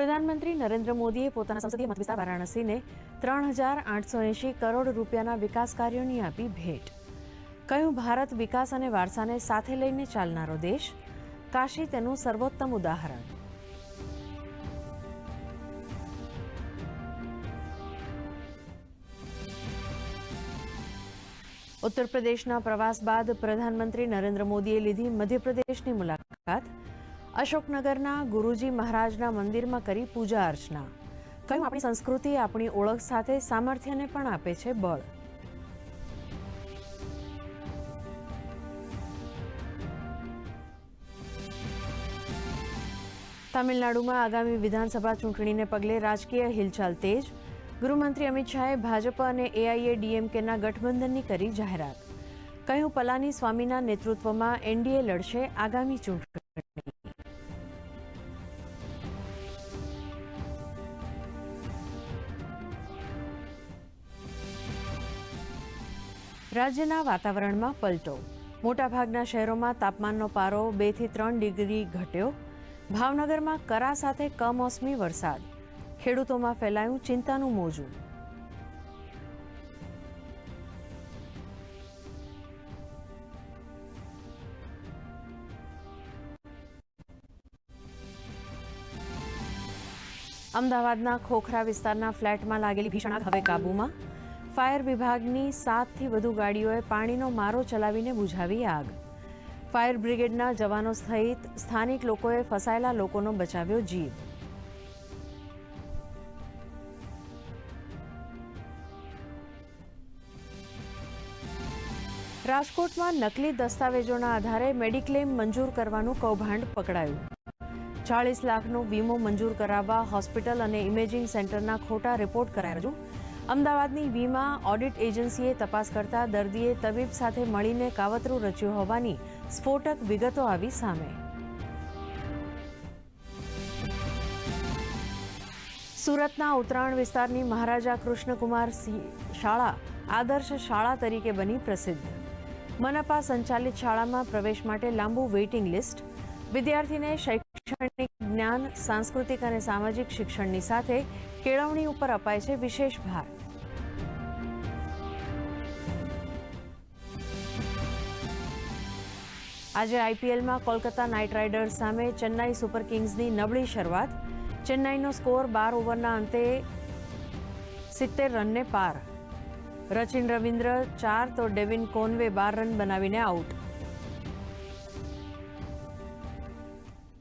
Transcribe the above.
પ્રધાનમંત્રી નરેન્દ્ર મોદીએ પોતાના સંસદીય મતવિસ્તાર વારાણસીને ત્રણ હજાર આઠસો એંશી કરોડ રૂપિયાના વિકાસ કાર્યોની આપી ભેટ. કહ્યું, ભારત વિકાસ અને વારસાને સાથે લઈને ચાલનારો દેશ. કાશી તેનું સર્વોત્તમ ઉદાહરણ. ઉત્તર પ્રદેશના પ્રવાસ બાદ પ્રધાનમંત્રી નરેન્દ્ર મોદીએ લીધી મધ્યપ્રદેશની મુલાકાત. અશોકનગરના ગુરુજી મહારાજના મંદિરમાં કરી પૂજા અર્ચના. કહ્યું આપણી સંસ્કૃતિ, આપણી ઓળખ સાથે સામર્થ્યને પણ આપે છે બળ? તમિલનાડુમાં આગામી વિધાનસભા ચૂંટણીને પગલે રાજકીય હિલચાલ તેજ. ગૃહમંત્રી અમિત શાહે ભાજપ અને એઆઈએ ડીએમકેના ગઠબંધનની કરી જાહેરાત. કહ્યું, પલાની સ્વામીના નેતૃત્વમાં એનડીએ લડશે આગામી ચૂંટણી. રાજ્યના વાતાવરણમાં પલટો. મોટાભાગના શહેરોમાં તાપમાનનો પારો બેથી ત્રણ ડિગ્રી ઘટ્યો. ભાવનગરમાં કરા સાથે કમોસમી વરસાદ. ખેડૂતોમાં ફેલાયું ચિંતાનું મોજું. અમદાવાદના ખોખરા વિસ્તારના ફ્લેટમાં લાગેલી ભીષણ હવે કાબૂમાં. ફાયર વિભાગની સાતથી વધુ ગાડીઓએ પાણીનો મારો ચલાવીને બુઝાવી આગ. ફાયર બ્રિગેડના જવાનો સહિત સ્થાનિક લોકોએ ફસાયેલા લોકોનો બચાવ્યો જીવ. રાજકોટમાં નકલી દસ્તાવેજોના આધારે મેડિક્લેમ મંજૂર કરવાનું કૌભાંડ પકડાયું. ચાળીસ લાખનો વીમો મંજૂર કરાવવા હોસ્પિટલ અને ઇમેજિંગ સેન્ટરના ખોટા રિપોર્ટ કરાયા. અમદાવાદની વીમા ઓડિટ એજન્સીએ તપાસ કરતા દર્દીએ તબીબ સાથે મળીને કાવતરું રચ્યું હોવાની સ્ફોટક વિગતો આવી સામે. સુરતના ઉત્તરાયણ વિસ્તારની મહારાજા કૃષ્ણકુમાર શાળા આદર્શ શાળા તરીકે બની પ્રસિદ્ધ. મનપા સંચાલિત શાળામાં પ્રવેશ માટે લાંબુ વેઇટિંગ લિસ્ટ. વિદ્યાર્થીને શૈક્ષણિક જ્ઞાન, સાંસ્કૃતિક અને સામાજિક શિક્ષણની સાથે કેળવણી ઉપર અપાય છે વિશેષ ભાર. આજે આઈપીએલમાં કોલકાતા નાઇટ રાઇડર્સ સામે ચેન્નાઈ સુપર કિંગ્સની નબળી શરૂઆત. ચેન્નાઈનો સ્કોર બાર ઓવરના અંતે સિત્તેર રનને પાર. રચિન રવિન્દ્ર ચાર તો ડેવિન કોનવે બાર રન બનાવીને આઉટ.